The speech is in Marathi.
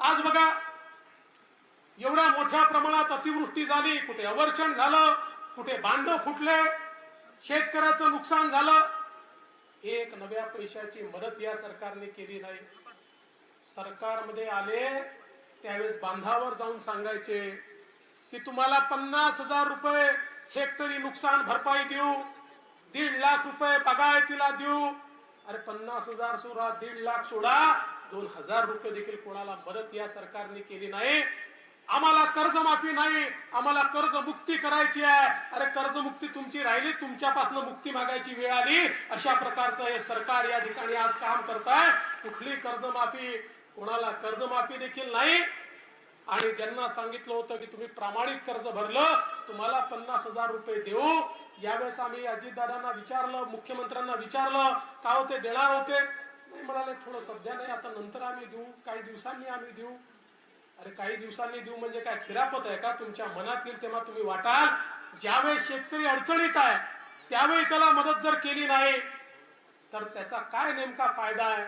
आज बघा एवढ्या मोठ्या प्रमाणात अतिवृष्टी झाली कुठे अवर्षण झालं कुठे बांधव फुटले शेतकऱ्याचं नुकसान झालं. एक नव्या पैशाची मदत या सरकारने केली नाही. सरकारमध्ये आले त्यावेळेस बांधावर जाऊन सांगायचे की तुम्हाला पन्नास हजार रुपये हेक्टरी नुकसान भरपाई देऊ दीड लाख रुपये बागायतीला देऊ अरे पन्नास हजार सोडा दीड लाख सोडा. दोन हजार रुपये देखील कोणाला मदत या सरकारने केली नाही. आम्हाला कर्जमाफी नाही. आम्हाला कर्जमुक्ती करायची आहे. अरे कर्जमुक्ती तुमची राहिली तुमच्यापासून मुक्ती मागायची वेळ आली. अशा प्रकारचं हे सरकार या ठिकाणी आज काम करत आहे कुठली कर्जमाफी? कोणाला कर्जमाफी देखील नाही. आणि ज्यांना सांगितलं होतं की तुम्ही प्रामाणिक कर्ज भरलं तुम्हाला पन्नास हजार रुपये देऊ. यावेळेस आम्ही अजितदादांना विचारलं मुख्यमंत्र्यांना विचारलं का होते देणार होते? नाही म्हणाले थोडं सध्या नाही आता नंतर आम्ही देऊ काही दिवसांनी आम्ही देऊ. अरे काही दिवसांनी देऊ म्हणजे काय खिरापत आहे का? तुमच्या मनात येईल तेव्हा तुम्ही वाटाल. ज्यावेळेस शेतकरी अडचणीत आहे त्यावेळी त्याला मदत जर केली नाही तर त्याचा काय नेमका फायदा आहे?